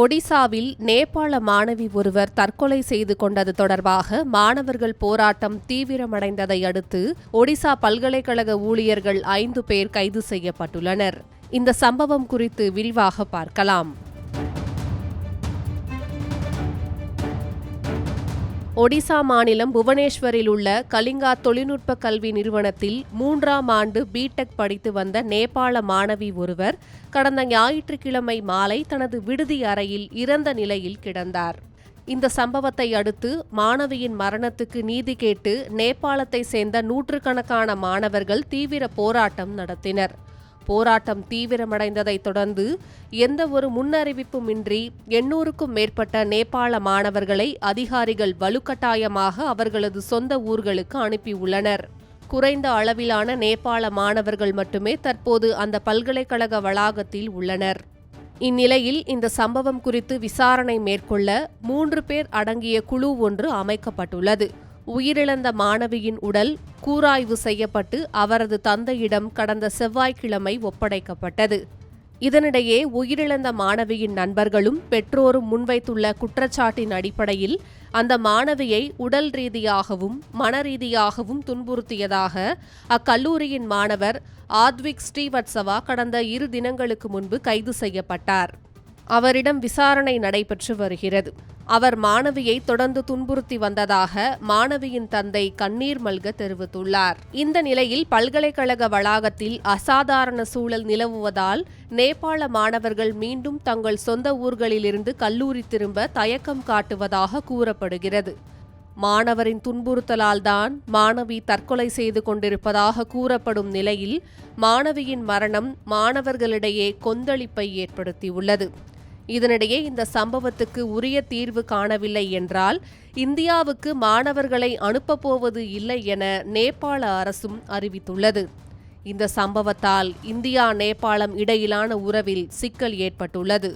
ஒடிசாவில் நேபாள மாணவி ஒருவர் தற்கொலை செய்து கொண்டது தொடர்பாக மாணவர்கள் போராட்டம் தீவிரமடைந்ததை அடுத்து ஒடிசா பல்கலைக்கழக ஊழியர்கள் ஐந்து பேர் கைது செய்யப்பட்டுள்ளனர். இந்த சம்பவம் குறித்து விரிவாக பார்க்கலாம். ஒடிசா மாநிலம் புவனேஸ்வரில் உள்ள கலிங்கா தொழில்நுட்ப கல்வி நிறுவனத்தில் மூன்றாம் ஆண்டு பிடெக் படித்து வந்த நேபாள மாணவி ஒருவர் கடந்த ஞாயிற்றுக்கிழமை மாலை தனது விடுதி அறையில் இறந்த நிலையில் கிடந்தார். இந்த சம்பவத்தை அடுத்து மாணவியின் மரணத்துக்கு நீதி கேட்டு நேபாளத்தை சேர்ந்த நூற்றுக்கணக்கான மாணவர்கள் தீவிர போராட்டம் நடத்தினர். போராட்டம் தீவிரமடைந்ததைத் தொடர்ந்து எந்த ஒரு முன்னறிவிப்புமின்றி எண்ணூறுக்கும் மேற்பட்ட நேபாள மாணவர்களை அதிகாரிகள் வலுக்கட்டாயமாக அவர்களது சொந்த ஊர்களுக்கு அனுப்பியுள்ளனர். குறைந்த அளவிலான நேபாள மாணவர்கள் மட்டுமே தற்போது அந்த பல்கலைக்கழக வளாகத்தில் உள்ளனர். இந்நிலையில் இந்த சம்பவம் குறித்து விசாரணை மேற்கொள்ள மூன்று பேர் அடங்கிய குழு ஒன்று அமைக்கப்பட்டுள்ளது. உயிரிழந்த மாணவியின் உடல் கூராய்வு செய்யப்பட்டு அவரது தந்தையிடம் கடந்த செவ்வாய்க்கிழமை ஒப்படைக்கப்பட்டது. இதனிடையே உயிரிழந்த மாணவியின் நண்பர்களும் பெற்றோரும் முன்வைத்துள்ள குற்றச்சாட்டின் அடிப்படையில் அந்த மாணவியை உடல் ரீதியாகவும் மன ரீதியாகவும் துன்புறுத்தியதாக அக்கல்லூரியின் மாணவர் ஆத்விக் ஸ்ரீவத்சவா கடந்த இரு தினங்களுக்கு முன்பு கைது செய்யப்பட்டார். அவரிடம் விசாரணை நடைபெற்று வருகிறது. அவர் மாணவியை தொடர்ந்து துன்புறுத்தி வந்ததாக மாணவியின் தந்தை கண்ணீர் மல்க தெரிவித்துள்ளார். இந்த நிலையில் பல்கலைக்கழக வளாகத்தில் அசாதாரண சூழல் நிலவுவதால் நேபாள மாணவர்கள் மீண்டும் தங்கள் சொந்த ஊர்களிலிருந்து கல்லூரி திரும்ப தயக்கம் காட்டுவதாக கூறப்படுகிறது. மாணவரின் துன்புறுத்தலால் தான் மாணவி தற்கொலை செய்து கொண்டிருப்பதாக கூறப்படும் நிலையில் மாணவியின் மரணம் மாணவர்களிடையே கொந்தளிப்பை ஏற்படுத்தியுள்ளது. இதனிடையே இந்த சம்பவத்துக்கு உரிய தீர்வு காணவில்லை என்றால் இந்தியாவுக்கு மாணவர்களை அனுப்பப் போவது இல்லை என நேபாள அரசும் அறிவித்துள்ளது. இந்த சம்பவத்தால் இந்தியா நேபாளம் இடையிலான உறவில் சிக்கல் ஏற்பட்டுள்ளது.